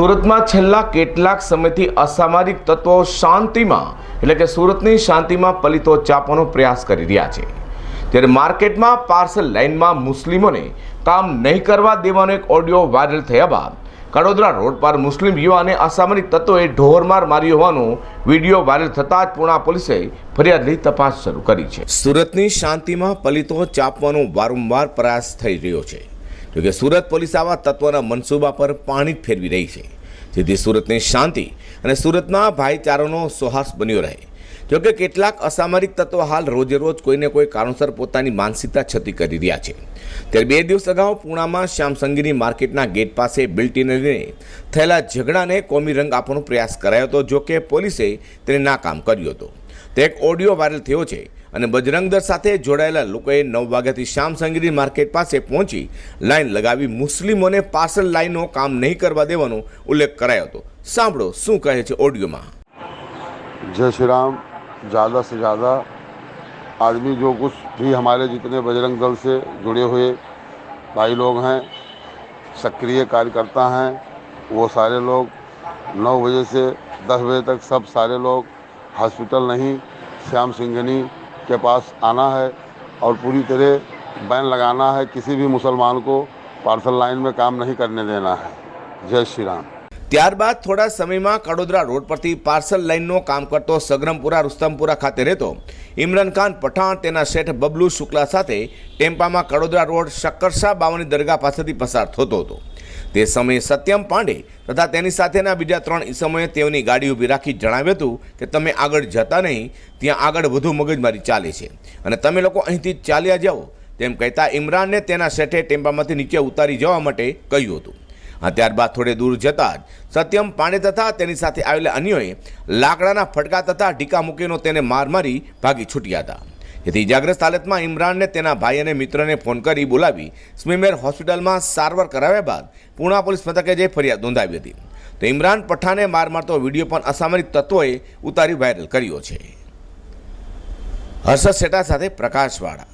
સુરતમાં છેલ્લા કેટલાક સમયથી અસામાજિક તત્વો શાંતિમાં, એટલે કે સુરતની શાંતિમાં પલિતો ચાપવાનો પ્રયાસ કરી રહ્યા છે. ત્યારે માર્કેટમાં પાર્સલ લાઇનમાં મુસ્લિમોને કામ નહીં કરવા દેવાનો એક ઓડિયો વાયરલ થયા બાદ, કડોદરા રોડ પર મુસ્લિમ યુવાને અસામાજિક તત્વોએ ઢોરમાર માર્યો હોવાનો વીડિયો વાયરલ થતાં જ પૂણા પોલીસે ફરિયાદ લઈ તપાસ શરૂ કરી છે. સુરતની શાંતિમાં પલિતો ચાપવાનો વારંવાર પ્રયાસ થઈ રહ્યો છે. જોકે સુરત પોલીસ આવા તત્વના મનસૂબા પર પાણી જ ફેરવી રહી છે. જેથી સુરતની શાંતિ અને સુરતના ભાઈચારાનો સુહાસ બન્યો રહે. જોકે કેટલાક અસામરિક તત્વો હાલ રોજે રોજ કોઈને કોઈ કારણસર પોતાની માનસિકતા છતી કરી રહ્યા છે. ત્યારે બે દિવસ અગાઉ પૂણામાં શ્યામસંગીની માર્કેટના ગેટ પાસે બિલ્ટીને લઈને થયેલા ઝઘડાને કોમી રંગ આપવાનો પ્રયાસ કરાયો હતો, જોકે પોલીસે તેને નાકામ કર્યું હતું. તે એક ઓડિયો વાયરલ થયો છે. અને બજરંગ દળ સાથે જોડાયેલા લોકોએ નવ વાગ્યાથી શ્યામસંગીની માર્કેટ પાસે પહોંચી લાઈન લગાવી મુસ્લિમોને પાર્સલ લાઈનો કામ નહીં કરવા દેવાનો ઉલ્લેખ કરાયો હતો સાંભળો શું કહે છે ઓડિયોમાં जय श्री राम ज़्यादा से ज़्यादा आदमी जो कुछ भी हमारे जितने बजरंग दल से जुड़े हुए भाई लोग हैं सक्रिय कार्यकर्ता हैं वो सारे लोग नौ बजे से दस बजे तक सब सारे लोग हॉस्पिटल नहीं श्याम सिंघनी के पास आना है और पूरी तरह बैन लगाना है किसी भी मुसलमान को पार्सल लाइन में काम नहीं करने देना है जय श्री राम ત્યારબાદ થોડા સમયમાં કડોદરા રોડ પરથી પાર્સલ લાઇનનો કામ કરતો સગરમપુરા રુસ્તમપુરા ખાતે રહેતો ઇમરાન ખાન પઠાણ તેના શેઠ બબલુ શુક્લા સાથે ટેમ્પામાં કડોદરા રોડ શક્કરશા બાવાની દરગાહ પાસેથી પસાર થતો હતો તે સમયે સત્યમ પાંડે તથા તેની સાથેના બીજા ત્રણ ઈસમોએ તેઓની ગાડી ઊભી રાખી જણાવ્યું હતું કે તમે આગળ જતા નહીં, ત્યાં આગળ વધુ મગજમારી ચાલે છે. અને તમે લોકો અહીંથી ચાલ્યા જાઓ, તેમ કહેતા ઇમરાનને તેના શેઠે ટેમ્પામાંથી નીચે ઉતારી જવા માટે કહ્યું હતું. આ ત્યારબાદ થોડે દૂર જતા જ સત્યમ પાંડે તથા તેની સાથે આવેલા અન્યોએ લાકડાના ફટકા તથા ઢીકા મૂકીનો તેને માર મારી ભાગી છૂટ્યા હતા. જેથી ઇજાગ્રસ્ત હાલતમાં ઇમરાનને તેના ભાઈ અને મિત્રને ફોન કરી બોલાવી સ્મીમેર હોસ્પિટલમાં સારવાર કરાવ્યા બાદ પૂણા પોલીસ મથકે જઈ ફરિયાદ નોંધાવી હતી. તો ઇમરાન પઠાને માર મારતો વીડિયો પણ અસામરિક તત્વોએ ઉતારી વાયરલ કર્યો છે. હર્ષદ સેટા સાથે પ્રકાશવાળા.